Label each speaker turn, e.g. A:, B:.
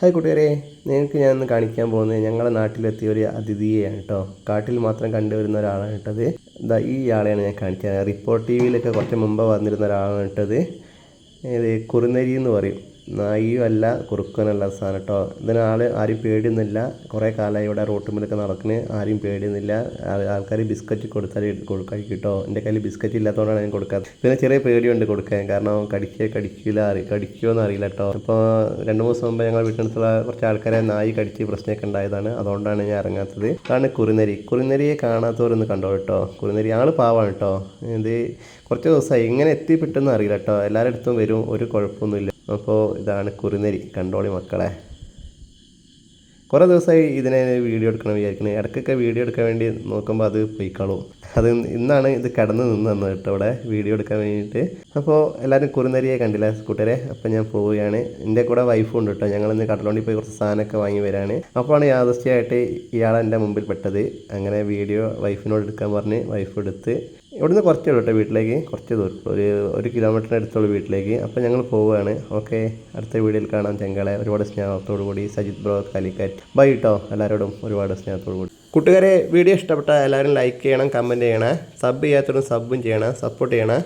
A: Hi കൂട്ടുകാരെ നിങ്ങൾക്ക് ഞാൻ ഇന്ന് കാണിക്കാൻ പോകുന്നത് ഞങ്ങളുടെ നാട്ടിലെത്തിയ ഒരു അതിഥിയെയാണ് കേട്ടോ കാട്ടിൽ മാത്രം കണ്ടുവരുന്ന ഒരാളാണ് കേട്ടത് ഇതാ ഈ ആളെയാണ് ഞാൻ കാണിക്കാൻ റിപ്പോർട്ട് ടി വിയിലൊക്കെ കുറച്ച് മുമ്പ് വന്നിരുന്ന ഒരാളാണ് കേട്ടത് ഇത് കുറുനരി എന്ന് പറയും. നായിയും അല്ല കുറുക്കനല്ല സാധനം കേട്ടോ ഇതിന് ആൾ ആരും പേടിയൊന്നുമില്ല. കുറേ കാലമായി ഇവിടെ റോട്ടുമ്പിലൊക്കെ നടക്കുന്ന ആരും പേടിയൊന്നുമില്ല. ആൾക്കാർ ബിസ്ക്കറ്റ് കൊടുത്താൽ കൊടുക്കാൻ കിട്ടോ. എന്റെ കയ്യിൽ ബിസ്ക്കറ്റ് ഇല്ലാത്തതുകൊണ്ടാണ് ഞാൻ കൊടുക്കാത്തത് പിന്നെ ചെറിയ പേടിയുണ്ട് കൊടുക്കാൻ. കാരണം കടിക്കുക കടിക്കില്ല അറി കടിക്കുമോ എന്ന് അറിയില്ല കേട്ടോ അപ്പോൾ രണ്ട് മൂന്ന് ദിവസം മുമ്പ് ഞങ്ങൾ വീട്ടിനടുത്തുള്ള കുറച്ച് ആൾക്കാരെ നായി കടിച്ച് പ്രശ്നമൊക്കെ ഉണ്ടായതാണ്. അതുകൊണ്ടാണ് ഞാൻ ഇറങ്ങാത്തത്. അതാണ് കുറുനരി. കുറുനരിയെ കാണാത്തവരൊന്ന് കണ്ടോ കേട്ടോ കുറുനരി ആൾ പാവാണ് കേട്ടോ ഇത് കുറച്ച് ദിവസമായി. എങ്ങനെ എത്തിപ്പെട്ടെന്ന് അറിയില്ല കേട്ടോ എല്ലാവരുടെ അടുത്തും വരും. ഒരു കുഴപ്പമൊന്നുമില്ല. അപ്പോൾ ഇതാണ് കുറുനരി കണ്ടോളി മക്കളെ. കുറേ ദിവസമായി ഇതിനെ വീഡിയോ എടുക്കണം വിചാരിക്കുന്നത് ഇടയ്ക്കൊക്കെ വീഡിയോ എടുക്കാൻ വേണ്ടി നോക്കുമ്പോൾ അത് പൊയ്ക്കളും. അത് ഇന്നാണ് ഇത് കടന്ന് നിന്ന് തന്നത് കേട്ടോ ഇവിടെ വീഡിയോ എടുക്കാൻ വേണ്ടിയിട്ട്. അപ്പോൾ എല്ലാവരും കുറുനരിയെ കണ്ടില്ല കൂട്ടരെ അപ്പോൾ ഞാൻ പോവുകയാണ്. എന്റെ കൂടെ വൈഫും ഉണ്ട് കേട്ടോ. ഞങ്ങളിന്ന് കടലോണ്ടി പോയി കുറച്ച് സാധനമൊക്കെ വാങ്ങി വരാണ്. അപ്പോഴാണ് യാദൃശ്യമായിട്ട് ഇയാൾ എന്റെ മുമ്പിൽ പെട്ടത്. അങ്ങനെ വീഡിയോ വൈഫിനോട് എടുക്കാൻ പറഞ്ഞ് വൈഫ് എടുത്ത് ഇവിടുന്ന് കുറച്ചേ ഉള്ളൂ കേട്ടോ വീട്ടിലേക്ക്. കുറച്ച് ദൂരം. ഒരു ഒരു കിലോമീറ്ററിന് അടുത്തുള്ളൂ വീട്ടിലേക്ക്. അപ്പോൾ ഞങ്ങൾ പോവുകയാണ്. ഓക്കെ. അടുത്ത വീഡിയോയിൽ കാണാം. ചെങ്കളെ ഒരുപാട് സ്നേഹത്തോടു കൂടി സജിത് ബ്രോ കാലിക്കറ്റ്. ബൈ കേട്ടോ എല്ലാവരോടും ഒരുപാട് സ്നേഹത്തോടു കൂടി. കൂട്ടുകാരെ വീഡിയോ ഇഷ്ടപ്പെട്ട എല്ലാവരും ലൈക്ക് ചെയ്യണം കമന്റ് ചെയ്യണം. സബ് ചെയ്യാത്തവരും സബും ചെയ്യണം. സപ്പോർട്ട് ചെയ്യണം.